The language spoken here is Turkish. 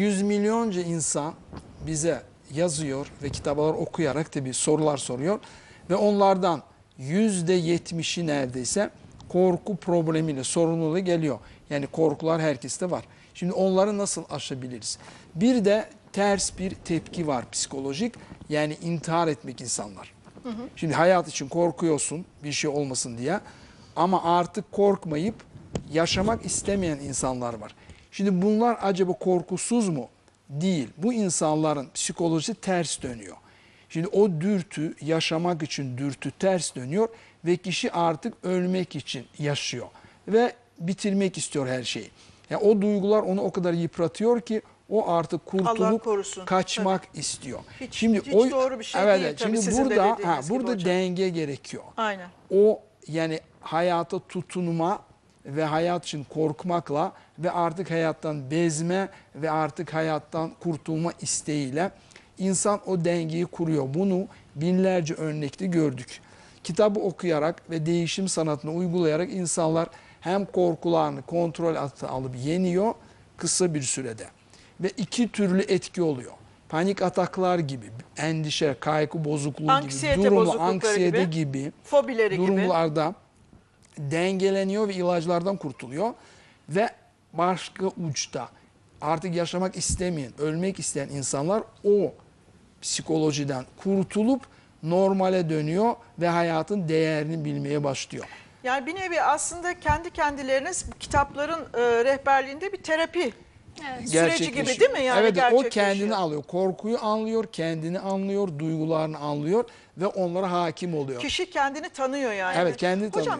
Yüz milyonca insan bize yazıyor ve kitaplar okuyarak tabii sorular soruyor ve onlardan yüzde yetmişi neredeyse korku problemiyle sorunlu geliyor. Yani korkular herkeste var. Şimdi onları nasıl aşabiliriz? Bir de ters bir tepki var psikolojik yani intihar etmek insanlar. Şimdi hayat için korkuyorsun bir şey olmasın diye ama artık korkmayıp yaşamak istemeyen insanlar var. Şimdi bunlar acaba korkusuz mu? Değil. Bu insanların psikolojisi ters dönüyor. Şimdi o dürtü yaşamak için dürtü ters dönüyor ve kişi artık ölmek için yaşıyor ve bitirmek istiyor her şeyi. Yani o duygular onu o kadar yıpratıyor ki o artık kurtulup kaçmak istiyor. Hiç- şimdi hiç o doğru bir şey evet, değil tabii Şimdi de burada ha, burada hocam. denge gerekiyor Aynen. o yani hayata tutunma ve hayat için korkmakla ve artık hayattan bezme ve artık hayattan kurtulma isteğiyle insan o dengeyi kuruyor. Bunu binlerce örnekte gördük. Kitabı okuyarak ve değişim sanatını uygulayarak insanlar hem korkularını kontrol altına alıp yeniyor kısa bir sürede. Ve iki türlü etki oluyor. Panik ataklar gibi, endişe, kaygı bozukluğu Anksiyete gibi, durumlu anksiyete gibi. gibi Fobileri gibi. Dengeleniyor ve ilaçlardan kurtuluyor ve başka uçta artık yaşamak istemeyen, ölmek isteyen insanlar o psikolojiden kurtulup normale dönüyor ve hayatın değerini bilmeye başlıyor. Yani bir nevi aslında kendi kendilerine bu kitapların e, rehberliğinde bir terapi süreci gibi değil mi? Yani evet o kendini alıyor. Korkuyu anlıyor, kendini anlıyor, duygularını anlıyor ve onlara hakim oluyor. Kişi kendini tanıyor yani. Evet, kendini Hocam tanıyor.